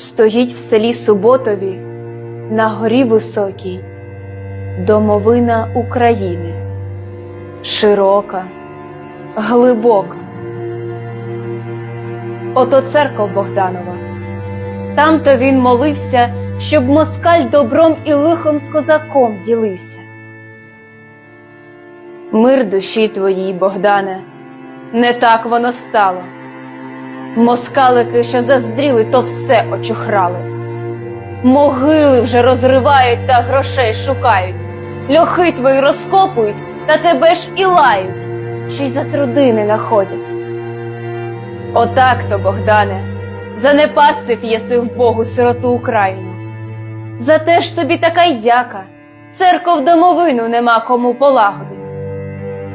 Стоїть в селі Суботові на горі високій домовина України, широка, глибока. Ото церков Богданова. Там-то він молився, щоб москаль добром і лихом з козаком ділився. Мир душі твоїй, Богдане, не так воно стало. Москалики, що заздріли, то все очухрали. Могили вже розривають та грошей шукають. Льохи твої розкопують, та тебе ж і лають, що й за труди не находять. Отак то, Богдане, занепастив єси в Богу сироту Україну. За те ж тобі така й дяка, церков домовину нема кому полагодить.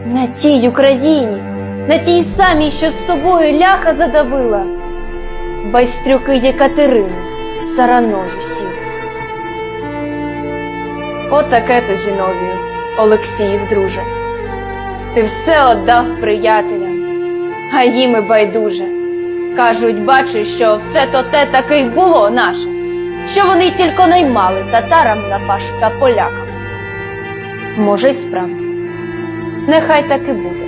На тій Україні, на тій самій, що з тобою ляха задавила, байстрюки Єкатерини сараною сів. Отаке то Зіновію, Олексіїв, друже. Ти все отдав приятелям, а їм і байдуже. Кажуть, бачиш, що все то те таки й було наше, що вони тільки наймали татарам на пашу та полякам. Може, й справді, нехай так і буде.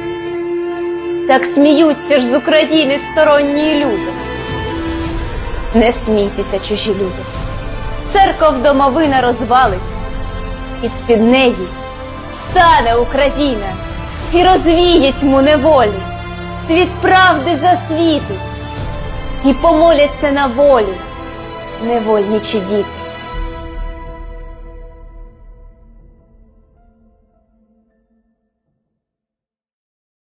Так сміються ж з України сторонні люди. Не смійтеся, чужі люди. Церков домовина розвалиться, і з-під неї встане Україна і розвіє тьму неволі, світ правди засвітить, і помоляться на волі невольничі діти.